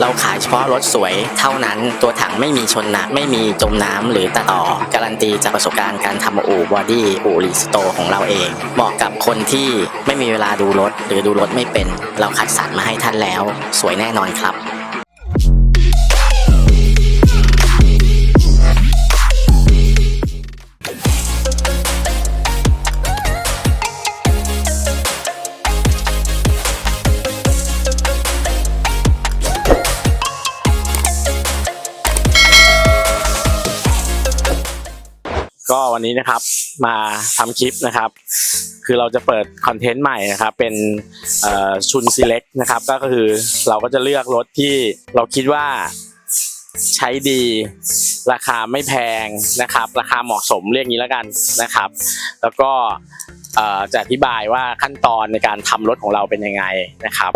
เราขายเฉพาะรถสวยเท่านั้นตัวถังไม่มีชนนะไม่มีจมน้ำหรือตะต่อ การันตีจากประสบการณ์การทำอู่บอดี้อู่รีสโตของเราเอง เหมาะกับคนที่ไม่มีเวลาดูรถ หรือดูรถไม่เป็น เราคัดสรรมาให้ท่านแล้ว สวยแน่นอนครับ ก็วันนี้นะครับมาทำคลิปนะครับ คือเราจะเปิดคอนเทนต์ใหม่นะครับ เป็นชุน select นะครับ ก็คือเราก็จะเลือกรถที่เราคิดว่าใช้ดี ราคาไม่แพงนะครับ ราคาเหมาะสมเรียกงี้แล้วกันนะครับ แล้วก็จะอธิบายว่าขั้นตอนในการทำรถของเราเป็นยังไงนะครับ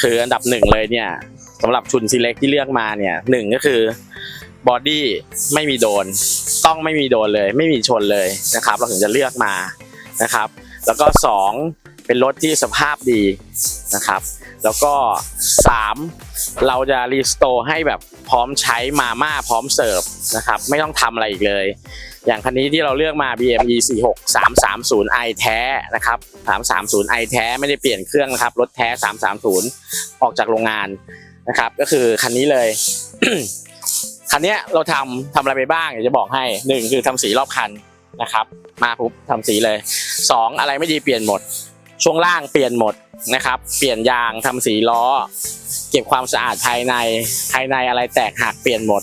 คืออันดับหนึ่งเลยเนี่ยสำหรับชุน select ที่เลือกมาเนี่ยหนึ่งก็คือ บอดี้ไม่มีโดน ต้องไม่มีโดนเลย ไม่มีชนเลยนะครับ เราถึงจะเลือกมานะครับ แล้วก็สองเป็นรถที่สภาพดีนะครับ แล้วก็สามเราจะรีสโตร์ให้แบบพร้อมใช้มาม่าพร้อมเสิร์ฟนะครับ ไม่ต้องทำอะไรอีกเลย อย่างคันนี้ที่เราเลือกมา BME 46 330i แท้นะครับ 330i แท้ไม่ได้เปลี่ยนเครื่องนะครับ รถแท้ 330 ออกจากโรงงานนะครับ ก็คือคันนี้เลย คันนี้เราทำทำอะไรไปบ้างเดี๋ยวจะบอกให้หนึ่งคือทำสีรอบคันนะครับ มาปุ๊บทำสีเลยสองอะไรไม่ดีเปลี่ยนหมด ช่วงล่างเปลี่ยนหมดนะครับ เปลี่ยนยางทำสีล้อ เก็บความสะอาดภายในภายในอะไรแตกหักเปลี่ยนหมด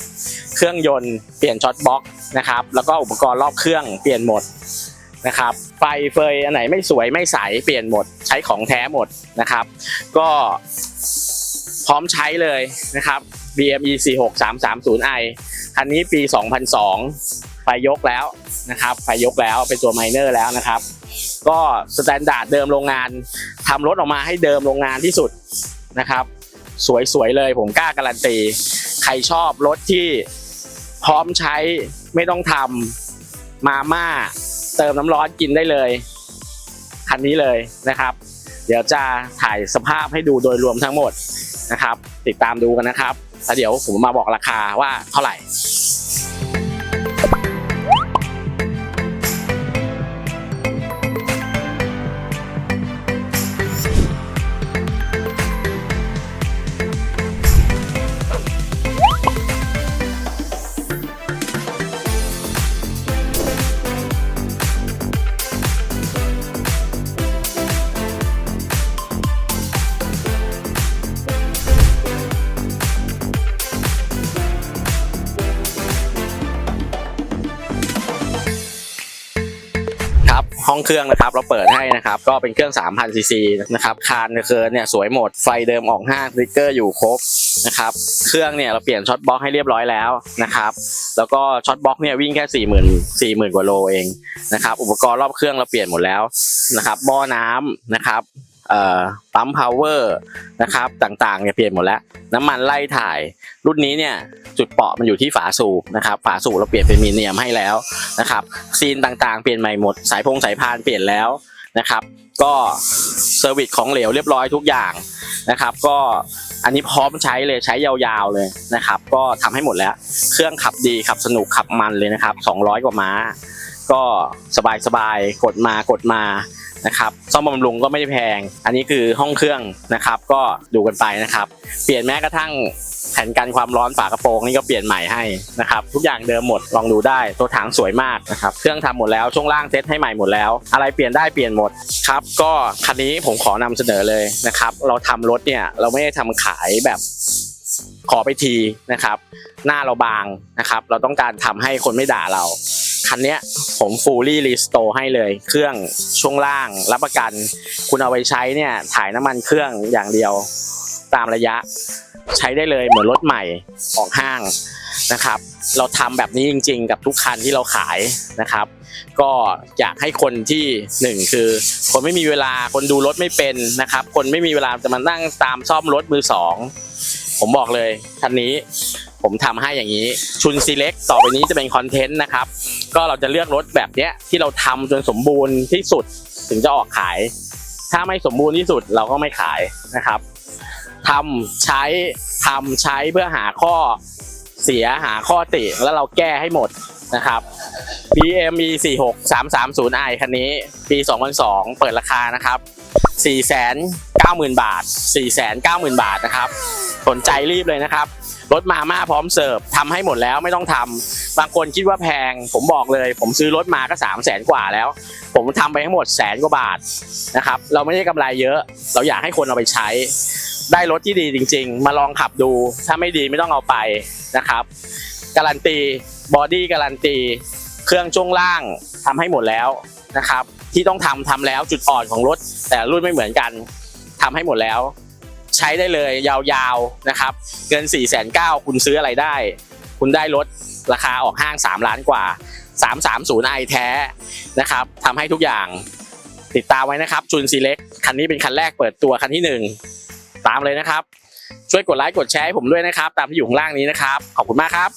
เครื่องยนต์เปลี่ยนช็อตบล็อกนะครับ แล้วก็อุปกรณ์รอบเครื่องเปลี่ยนหมดนะครับไฟเฟยอันไหนไม่สวยไม่ใสเปลี่ยนหมด ใช้ของแท้หมดนะครับ ก็พร้อมใช้เลยนะครับ BME 46330i คันนี้ปี 2002 ไฟยกแล้วนะครับ ไฟยกแล้วเป็นตัวไมเนอร์แล้วนะครับ ก็สแตนดาร์ดเดิมโรงงานทำรถออกมาให้เดิมโรงงานที่สุดนะครับ สวยๆเลยผมกล้าการันตี ใครชอบรถที่พร้อมใช้ไม่ต้องทำมาม่าเติมน้ำร้อนกินได้เลยคันนี้เลยนะครับ เดี๋ยวจะถ่ายสภาพให้ดูโดยรวมทั้งหมดนะครับ ติดตามดูกันนะครับ แล้วเดี๋ยวผมมาบอกราคาว่าเท่าไหร่ ห้องเครื่องนะครับ เราเปิดให้นะครับ ก็เป็นเครื่อง 3,000 ซีซีนะครับ คานเคิร์เนี่ยสวยหมด ไฟเดิมออก5สติ๊กเกอร์อยู่ครบนะครับ เครื่องเนี่ยเราเปลี่ยนช็อตบล็อกให้เรียบร้อยแล้วนะครับ แล้วก็ช็อตบล็อกเนี่ยวิ่งแค่ 40,000 40,000 กว่าโลเองนะครับ อุปกรณ์รอบเครื่องเราเปลี่ยนหมดแล้วนะครับ บ่อน้ำนะครับ ปั๊มพาวเวอร์นะครับต่างๆเนี่ยเปลี่ยนหมดแล้ว น้ำมันไล่ถ่ายรุ่นนี้เนี่ยจุดเปาะมันอยู่ที่ฝาสูบนะครับฝาสูบเราเปลี่ยนเป็นมีเนียมให้แล้วนะครับซีนต่างๆ เปลี่ยนใหม่หมด สายพงสายพานเปลี่ยนแล้วนะครับ ก็เซอร์วิสของเหลวเรียบร้อยทุกอย่างนะครับ ก็อันนี้พร้อมใช้เลยใช้ยาวๆเลยนะครับ ก็ทำให้หมดแล้ว เครื่องขับดีขับสนุกขับมันเลยนะครับ 200 กว่าม้า ก็สบายๆกดมากดมา นะครับซ่อมบำรุงก็ไม่ได้แพง อันนี้คือห้องเครื่องนะครับ ก็ดูกันไปนะครับ เปลี่ยนแม้กระทั่งแผ่นกันความร้อนฝากระโปรงนี่ก็เปลี่ยนใหม่ให้นะครับทุกอย่างเดิมหมดลองดูได้ตัวถังสวยมากนะครับเครื่องทำหมดแล้วช่วงล่างเซ็ตให้ใหม่หมดแล้ว อะไรเปลี่ยนได้เปลี่ยนหมดครับก็คันนี้ผมขอนำเสนอเลยนะครับเราทำรถเนี่ยเราไม่ได้ทำขายแบบขอไปทีนะครับ หน้าเราบางนะครับ เราต้องการทำให้คนไม่ด่าเรา คันนี้ผมฟูลี่รีสโตร์ให้เลย เครื่องช่วงล่างรับประกัน คุณเอาไปใช้เนี่ยถ่ายน้ำมันเครื่องอย่างเดียวตามระยะใช้ได้เลยเหมือนรถใหม่ออกห้างนะครับ เราทำแบบนี้จริงๆ กับทุกคันที่เราขายนะครับ ก็อยากให้คนที่หนึ่งคือ คนไม่มีเวลาคนดูรถไม่เป็นนะครับ คนไม่มีเวลาจะมานั่งตามซ่อมรถมือสองผมบอกเลยคันนี้ผมทำให้อย่างนี้ชุนซีเล็กต่อไปนี้จะเป็นคอนเทนต์นะครับ ก็เราจะเลือกรถแบบเนี้ยที่เราทำจนสมบูรณ์ที่สุดถึงจะออกขาย ถ้าไม่สมบูรณ์ที่สุดเราก็ไม่ขายนะครับทำใช้ทำใช้เพื่อหาข้อเสียหาข้อติแล้วเราแก้ให้หมดนะครับ BME 46 330i คันนี้ ปี 2002 เปิดราคานะครับ 490,000 บาท 490,000 บาทนะครับ สนใจรีบเลยนะครับ รถมาม่าพร้อมเสิร์ฟทำให้หมดแล้วไม่ต้องทำบางคนคิดว่าแพง ผมบอกเลย ผมซื้อรถมาก็3 0 0แสนกว่าแล้ว ผมทำไปทั้งหมดแสนกว่าบาทนะครับเราไม่ได้กำไรเยอะ เราอยากให้คนเอาไปใช้ ได้รถที่ดีจริง ๆ มาลองขับดู ถ้าไม่ดีไม่ต้องเอาไปนะครับ การันตีบอดี้การันตีเครื่องช่วงล่างทำให้หมดแล้วนะครับ ที่ต้องทำทำแล้วจุดอ่อนของรถ แต่รุ่นไม่เหมือนกันทำให้หมดแล้ว ใช้ได้เลยยาวๆนะครับ เงิน4ี่แสนเก้าคุณซื้ออะไรได้ คุณได้รถราคาออกห้าง 3 ล้านกว่า 330 i แท้นะครับทำให้ทุกอย่างติดตามไว้นะครับจุนซีเล็กคันนี้เป็นคันแรกเปิดตัวคันที่หนึ่งตามเลยนะครับ ช่วยกดไลค์กดแชร์ให้ผมด้วยนะครับ ตามที่อยู่ข้างล่างนี้นะครับ ขอบคุณมากครับ